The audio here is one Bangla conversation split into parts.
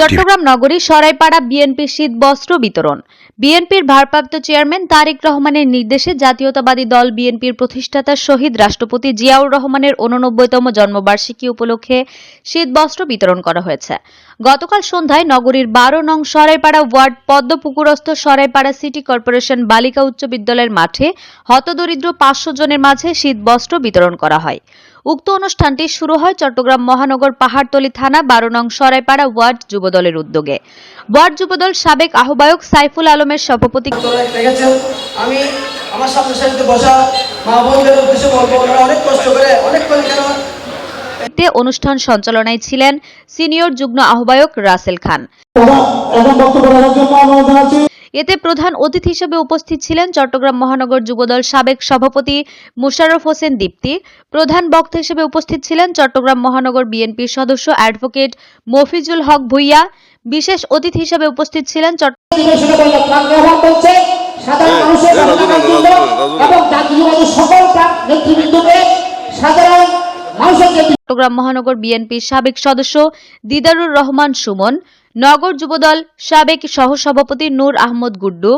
চট্টগ্রাম নগরী সরাইপাড়া বিএনপি শীত বস্ত্র বিতরণ। বিএনপির ভারপ্রাপ্ত চেয়ারম্যান তারেক রহমানের নির্দেশে জাতীয়তাবাদী দল বিএনপির প্রতিষ্ঠাতা শহীদ রাষ্ট্রপতি জিয়াউর রহমানের উননব্বইতম জন্মবার্ষিকী উপলক্ষে শীত বস্ত্র বিতরণ করা হয়েছে। গতকাল সন্ধ্যায় নগরীর বারো নং সরাইপাড়া ওয়ার্ড পদ্মপুকুরস্থ সরাইপাড়া সিটি কর্পোরেশন বালিকা উচ্চ বিদ্যালয়ের মাঠে হতদরিদ্র পাঁচশো জনের মাঝে শীত বস্ত্র বিতরণ করা হয়। উক্ত অনুষ্ঠানটি শুরু হয় চট্টগ্রাম মহানগর পাহাড়তলী থানা বারো নং সরাইপাড়া ওয়ার্ড যুবদলের উদ্যোগে। ওয়ার্ড যুবদল সাবেক আহ্বায়ক সাইফুল আলমের সভাপতি আমি আমার সামনে সারিতে বসা মা বোনদের উদ্দেশ্যে বলব ওনারা অনেক কষ্ট করে অনেক তে অনুষ্ঠান সঞ্চালনায় ছিলেন সিনিয়র যুগ্ম আহ্বায়ক রাসেল খান। এতে প্রধান অতিথি হিসেবে উপস্থিত ছিলেন চট্টগ্রাম মহানগর যুবদল সাবেক সভাপতি মুশাররফ হোসেন দীপ্তি প্রধান বক্তা হিসেবে উপস্থিত ছিলেন চট্টগ্রাম মহানগর বিএনপির সদস্য অ্যাডভোকেট মফিজুল হক ভুইয়া। বিশেষ অতিথি হিসেবে উপস্থিত ছিলেন চট্টগ্রাম মহানগর বিএনপির সাবেক সদস্য দিদারুর রহমান সুমন নগর যুবদল সাবেক সহসভাপতি নূর আহমদ গুড্ডু,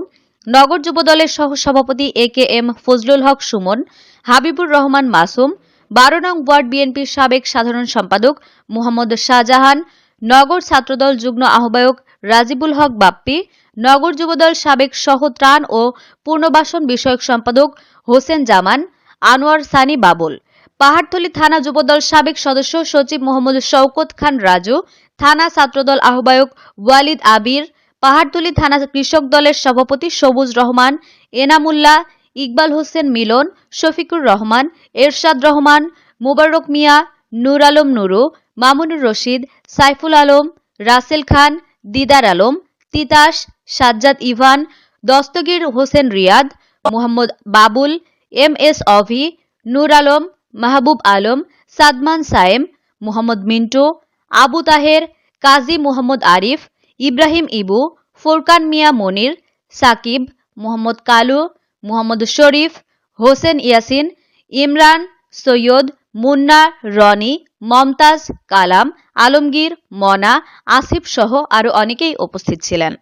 নগর যুবদলের সহসভাপতি A K M Fazlul Haque Sumon, Habibur Rahman Masum, বারো নং ওয়ার্ড বিএনপির সাবেক সাধারণ সম্পাদক মোহাম্মদ শাহজাহান, নগর ছাত্রদল যুগ্ম আহ্বায়ক রাজিবুল হক বাপ্পি, নগর যুবদল সাবেক সহ ত্রাণ ও পুনর্বাসন বিষয়ক সম্পাদক হোসেন জামান, আনোয়ার সানি বাবুল। পাহাড়তলী থানা যুবদল সাবেক সদস্য সচিব মোহাম্মদ শওকত খান রাজু, থানা ছাত্রদল আহ্বায়ক ওয়ালিদ আবির, পাহাড়তলী থানা কৃষক দলের সভাপতি সবুজ রহমান, এনামুল্লাহ ইকবাল হোসেন মিলন, শফিকুর রহমান, এরশাদ রহমান, মুবারক মিয়া, Nur Alam Nuru, Mamunur Rashid, Saiful Alam, Rasel Khan, Didar Alam, Titas, Sajjad Ivan, Dastagir Hossain Riyad, Mohammad Babul, M S অভি, নূর আলম মাহবুব আলম, সাদমান সায়েম, মোহাম্মদ মিন্টু, আবু তাহের, কাজী মোহাম্মদ আরিফ, ইব্রাহিম ইবু, ফুরকান মিয়া মনির, সাকিব, মোহাম্মদ কালু, মোহাম্মদ শরীফ, হোসেন ইয়াসিন, ইমরান, সৈয়দ, মুন্না, রনি, মমতাজ, কালাম, আলমগীর, মনা, আসিফ সহ আরও অনেকেই উপস্থিত ছিলেন।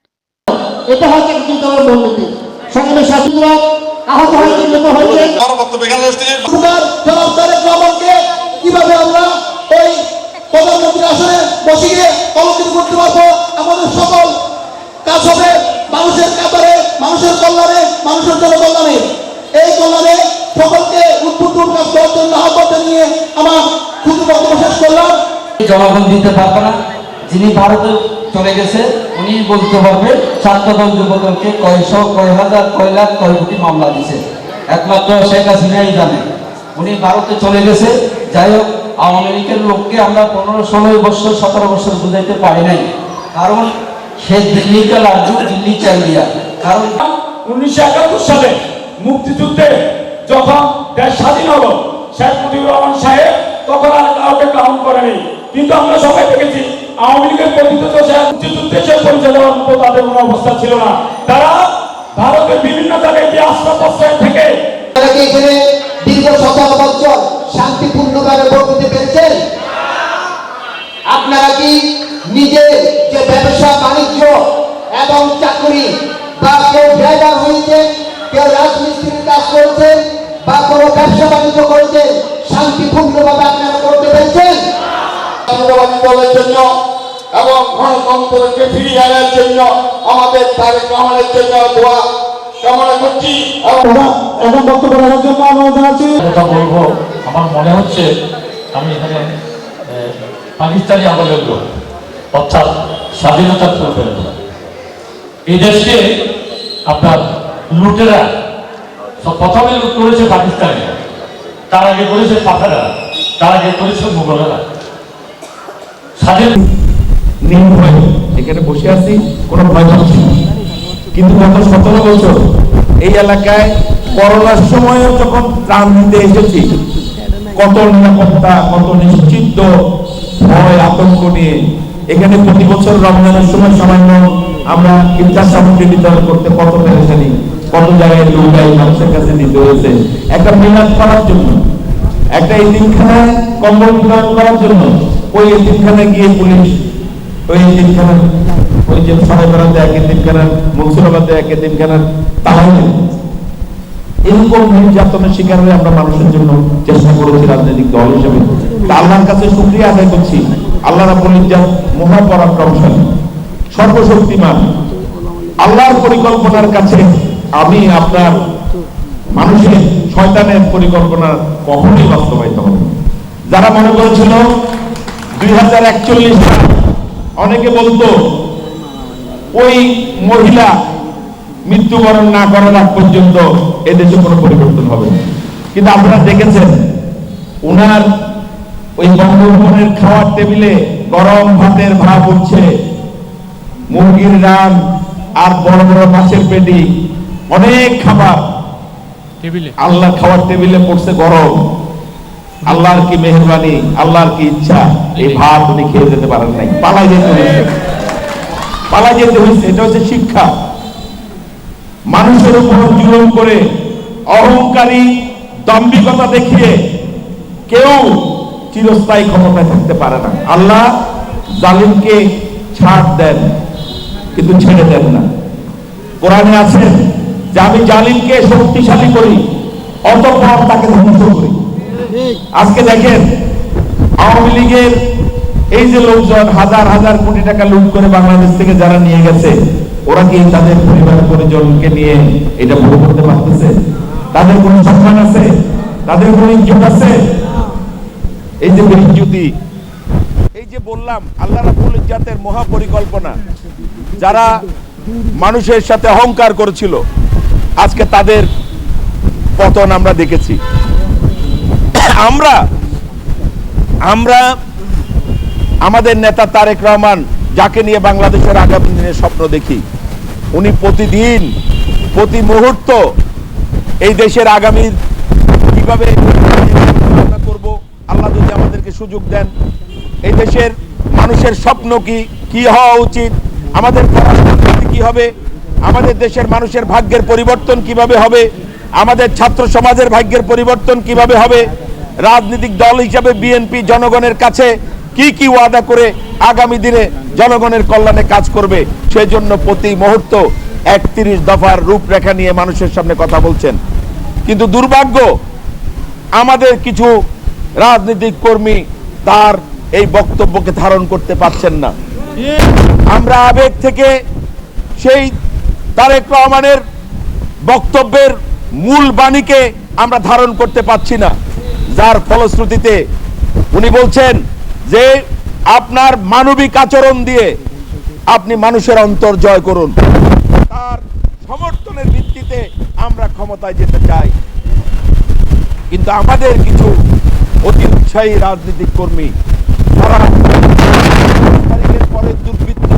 এটা হচ্ছে আহত হয়েছে নিহত হয়েছে আমার ওই প্রধানমন্ত্রী আসনে বসিয়ে অলঙ্কিত করতে সকল কাজ মানুষের কাতারে মানুষের কল্যাণে মানুষের জনকল্যাণে এই কল্যাণে সকলকে উদ্বুদ্ধ কাজ করার জন্য আমার শুধু বক্তব্য শেষ করলাম। জনগণ দিতে পারবে না। যিনি ভারতে চলে গেছে। উনি বলতে পারবে ছাত্রদল যুবদলকে কয়শো কয় হাজার, কয় লাখ, কয় কোটি মামলা দিছে। একমাত্র শেখ হাসিনাই জানে। উনি ভারতে চলে গেছে। যাই হোক, আওয়ামী লীগের লোককে আমরা পনেরো ষোলো বছর, সতেরো বছর বুঝাইতে পারি নাই। কারণ সে দিল্লিকে লাড্ডু দিল্লি চাই দিয়া। কারণ উনিশশো একাত্তর সালে মুক্তিযুদ্ধে যখন দেশ স্বাধীন হলো, শেখ মুজিবুর রহমান সাহেব তখন আর কাউকে কাউন্ট করেনি। কিন্তু আমরা সবাই দেখেছি আওয়ামী লীগের কোনো ছিল না। তারা ভারতের বিভিন্ন আপনারা কি নিজের যে ব্যবসা, বাণিজ্য এবং চাকরি বা কেউ ড্রাইভার হয়েছে, কেউ রাজমিস্ত্রির কাজ করেছেন বা কোনো ব্যবসা বাণিজ্য করেছেন শান্তিপূর্ণভাবে জাতীয়তাবাদী দলের জন্য এবং গণতন্ত্রকে ফিরিয়ে আনার জন্য আমাদের তারেক রহমানের জন্য দোয়া কামনা করছি। এখন বক্তব্য রাখার জন্য অনুরোধ জানাচ্ছি কথা বলব আমার মনে হচ্ছে আমি এখানে পাকিস্তানি আমলের লোক অর্থাৎ স্বাধীনতার পূর্বের লোক। এই দেশকে আপনার লুটেরা সব প্রথমে লুট করেছে পাকিস্তানিরা তার আগে করেছে পাঠারা তার আগে করেছে মুঘলেরা। এখানে বসে আছি, কোনো ভয় পাচ্ছি কিন্তু গত সতেরো বছর এই এলাকায় করোনার সময়ও যখন ত্রাণ দিতে এসেছি, কত নিরাপত্তা, কত নিশ্চিন্ত ভয়, আতঙ্ক নিয়ে, এখানে প্রতি বছর রমজানের সময় সামান্য আমরা ইফতার সামগ্রী বিতরণ করতে কত পেরেছানি কত জায়গায় দৌড়াই মানুষের কাছে নিতে হয়েছে। একটা মিলাদ করার জন্য, একটা এতিমখানায় কম্বল বিতরণ করার জন্য ওই এতিমখানায় গিয়ে পুলিশ, ওই এতিমখানার ওই যে সরাইপাড়াতে এক এতিমখানার মুন্সিরাবাদে এক এতিমখানার তালাও নেই। এরকম নির্যাতনের শিকার হয়ে আমরা মানুষের জন্য চেষ্টা করেছি রাজনৈতিক দল হিসেবে। আল্লাহর কাছে শুক্রিয়া আদায় করছি। আল্লাহ রাব্বুল ইজ্জাত মহাপরাক্রমশালী সর্বশক্তিমান। আল্লাহর পরিকল্পনার কাছে আমি আপনার মানুষের শয়তানের পরিকল্পনা কখনোই বাস্তবায়িত হবে যারা মনে করেছিল দুই হাজার একচল্লিশ অনেকে বলতো ওই মহিলা মৃত্যুবরণ না করার আগ পর্যন্ত এদেশে কোনো পরিবর্তন হবে কিন্তু আপনারা দেখেছেন ওনার ওই বঙ্গভবনের খাওয়ার টেবিলে গরম ভাতের ভাব উঠছে। মুরগির রান আর বড় বড় মাছের পেটি অনেক খাবার আল্লাহ খাওয়ার টেবিলে পড়ছে গরম। আল্লাহর কি মেহরবানি, আল্লাহর কি ইচ্ছা, এই ভাত উনি খেয়ে যেতে পারেন নাই। পালাই যেতে হয়েছে। পালাই যেতে হয়েছে, এটা হচ্ছে শিক্ষা। মানুষের উপর জুলুম করে অহংকারী দম্ভিকতা দেখিয়ে কেউ চিরস্থায়ী ক্ষমতায় থাকতে পারে না। আল্লাহ জালিমকে ছাড় দেন, কিন্তু ছেড়ে দেন না। কোরআনে আছে যে আমি জালিমকে শক্তিশালী করি, অতঃপর তাকে ধ্বংস করি। আজকে দেখেন, আওয়ামী লীগের এই যে লোকজন হাজার হাজার কোটি টাকা লুট করে বাংলাদেশ থেকে যারা নিয়ে গেছে, ওরা কি তাদের পরিবার পরিজনকে নিয়ে এটা ভোগ করতে পারতেছে? তাদের কোনো সম্মান আছে? তাদের কোনো ইজ্জত আছে? এই যে বেজ্জুতি এই যে বললাম, আল্লাহ রাব্বুল ইজ্জাতের মহা পরিকল্পনা যারা মানুষের সাথে অহংকার করেছিল, আজকে তাদের পতন আমরা দেখেছি। আমরা আমরা আমাদের নেতা তারেক রহমান যাকে নিয়ে বাংলাদেশের আগামী দিনের স্বপ্ন দেখি, উনি প্রতিদিন, প্রতি মুহূর্ত এই দেশের আগামী কীভাবে করব, আল্লাহ যদি আমাদেরকে সুযোগ দেন। এই দেশের মানুষের স্বপ্ন কি কি হওয়া উচিত, আমাদের কি হবে, আমাদের দেশের মানুষের ভাগ্যের পরিবর্তন কীভাবে হবে, আমাদের ছাত্র সমাজের ভাগ্যের পরিবর্তন কীভাবে হবে রাজনৈতিক দল হিসাবে বিএনপি জনগণের কাছে কি কি ওয়াদা করে আগামী দিনে জনগণের কল্যাণে কাজ করবে সেই জন্য প্রতি মুহূর্ত একত্রিশ দফার রূপরেখা নিয়ে মানুষের সামনে কথা বলছেন। কিন্তু দুর্ভাগ্য, আমাদের কিছু রাজনৈতিক কর্মী তার এই বক্তব্যকে ধারণ করতে পারছেন না। আমরা আবেগ থেকে সেই তারেক রহমানের বক্তব্যের মূল বাণীকে আমরা ধারণ করতে পারছি না। যার ফলশ্রুতিতে উনি বলছেন যে আপনার মানবিক আচরণ দিয়ে আপনি মানুষের অন্তর জয় করুন। তার সমর্থনের ভিত্তিতে আমরা ক্ষমতায় যেতে চাই। কিন্তু আমাদের কিছু অতি উৎসাহী রাজনৈতিক কর্মী তারা তারিখের পরে দুর্বৃত্ত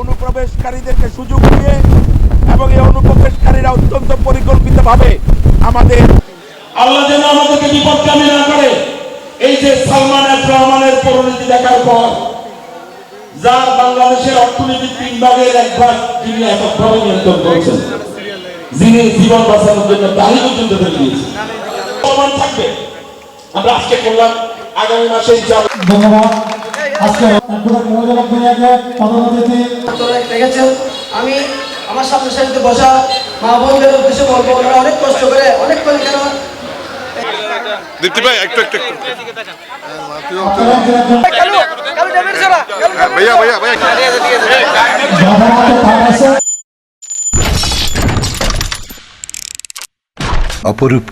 অনুপ্রবেশকারীদেরকে সুযোগ দিয়ে এবং এই অনুপ্রবেশকারীরা অত্যন্ত পরিকল্পিতভাবে আমাদের আল্লাহ যেন আমাদেরকে বিপদগামী না করে। এই যে সালমান এফ রহমানের পরিণতি দেখার পর যার বাংলাদেশের অর্থনীতির তিন ভাগের এক ভাগ তিনি এককভাবে নিয়ন্ত্রণ করছেন। যিনি জীবন বাঁচানোর জন্য দাঁড়ি পর্যন্ত ফেলে দিয়েছেন। প্রমাণ থাকবে। আমরা আজকে করলাম আগামী মাসে ধন্যবাদ। আজকে আমি আমার সামনে সারিতে বসা মা বোনদের উদ্দেশ্যে বলব ওনারা অনেক কষ্ট করে অনেক করে কেন দীপ্তি ভাই একটু একটু একটু। হ্যাঁ, ভাইয়া ভাইয়া ভাইয়া অপরূপ